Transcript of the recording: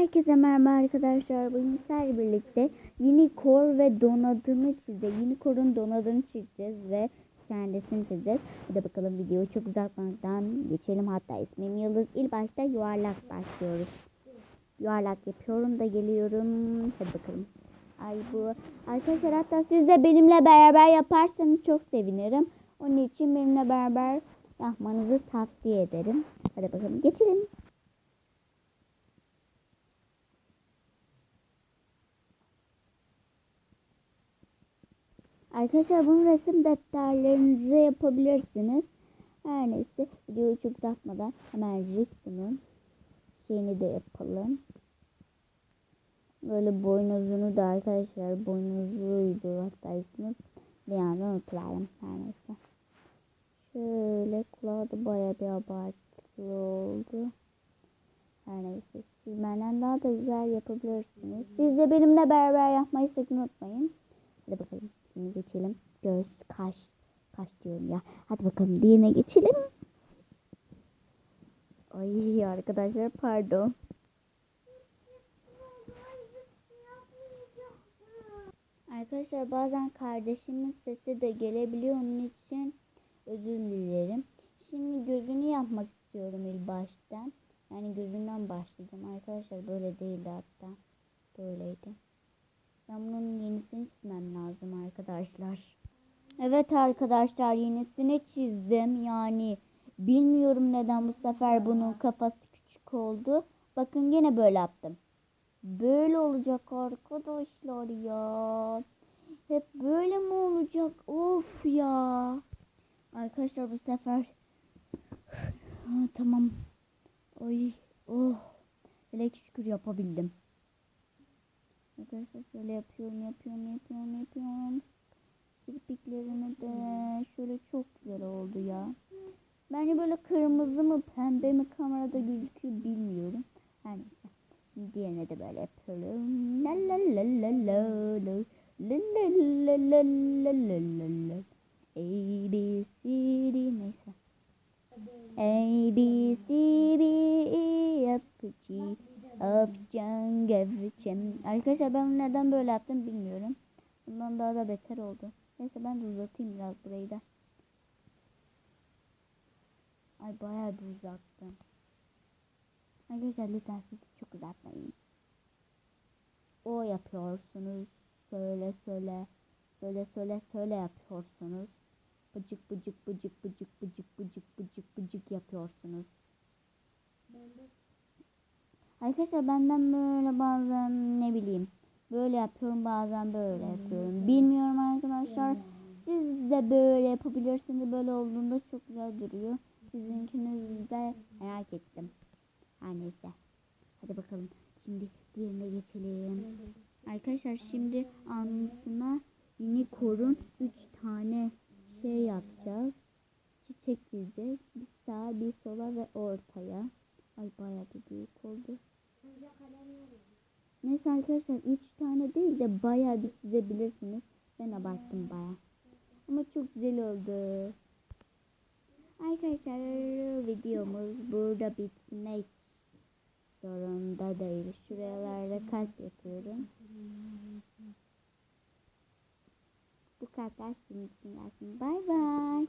Herkese merhaba arkadaşlar. Bugün sizlerle birlikte Unicorn ve donadını çizeceğiz. Unicorn'un donadını çizeceğiz ve kendisini çizeceğiz. Hadi bakalım videoyu çok uzatmadan geçelim. Hatta ismim Yıldız. İlk başta yuvarlak başlıyoruz. Yuvarlak yapıyorum da geliyorum. Hadi bakalım. Ay bu arkadaşlar hatta siz de benimle beraber yaparsanız çok sevinirim. Onun için benimle beraber yapmanızı tavsiye ederim. Hadi bakalım geçelim. Arkadaşlar bunu resim defterlerinize yapabilirsiniz. Her neyse videoyu çok uzatmadan hemencik bunun şeyini de yapalım. Böyle boynuzunu da arkadaşlar boynuzluydu hatta ismi bir anda unutuverdim her neyse. Şöyle kulağı da baya bir abartılı oldu. Her neyse siz benden daha da güzel yapabilirsiniz. Siz de benimle beraber yapmayı sakın unutmayın. Hadi bakalım şimdi geçelim. Göz, kaş, kaş diyorum ya. Diğerine geçelim. Ay arkadaşlar pardon. Arkadaşlar bazen kardeşimin sesi de gelebiliyor onun için özür dilerim. Şimdi gözünü yapmak istiyorum ilk baştan. Yani gözünden başlayacağım. Arkadaşlar böyle değildi hatta. Böyleydi. Ben bunun yenisini çizmem lazım arkadaşlar. Evet arkadaşlar yenisini çizdim. Yani bilmiyorum neden bu sefer bunun kafası küçük oldu. Bakın yine böyle yaptım. Böyle olacak arkadaşlar ya. Hep böyle mi olacak? Of ya. Arkadaşlar bu sefer ha, tamam. Ay oh. Hele şükür yapabildim. Arkadaşlar şöyle yapıyorum, yapıyorum, yapıyorum, yapıyorum. Kirpiklerimi de şöyle çok güzel oldu ya. Bence böyle kırmızı mı pembe mi kamerada gözüküyor bilmiyorum. Her neyse. Diğerine de böyle yapıyorum. La la la la la la. La la la la la la la la. A B C D neyse. A B C D E F G Öpeceğim, gevçem. Arkadaşlar ben neden böyle yaptım bilmiyorum. Bundan daha da beter oldu. Neyse ben de uzatayım biraz burayı da. Ay bayağı bir uzattım. Arkadaşlar lütfen siz çok uzatmayın. O yapıyorsunuz. Söyle söyle. Söyle söyle söyle yapıyorsunuz. Bıcık bıcık bıcık bıcık bıcık bıcık bıcık bıcık yapıyorsunuz. Arkadaşlar benden böyle bazen ne bileyim böyle yapıyorum bazen böyle yapıyorum. Bilmiyorum arkadaşlar. Siz de böyle yapabilirsiniz. Böyle olduğunda çok güzel duruyor. Sizinkiniz de merak ettim. Her neyse. Hadi bakalım. Şimdi diğerine geçelim. Arkadaşlar şimdi anısına yeni korun 3 tane şey yapacağız. Çiçek çizeceğiz. Bir sağa bir sola ve ortaya. Ay bayağı bir büyük oldu. Neyse arkadaşlar 3 tane değil de bayağı bir çizebilirsiniz. Ben abarttım bayağı. Ama çok güzel oldu. Arkadaşlar videomuz burada bitmek zorunda değil. Şuralarda kalp yapıyorum. Bu kalpler sizin için gelsin. Bay bay.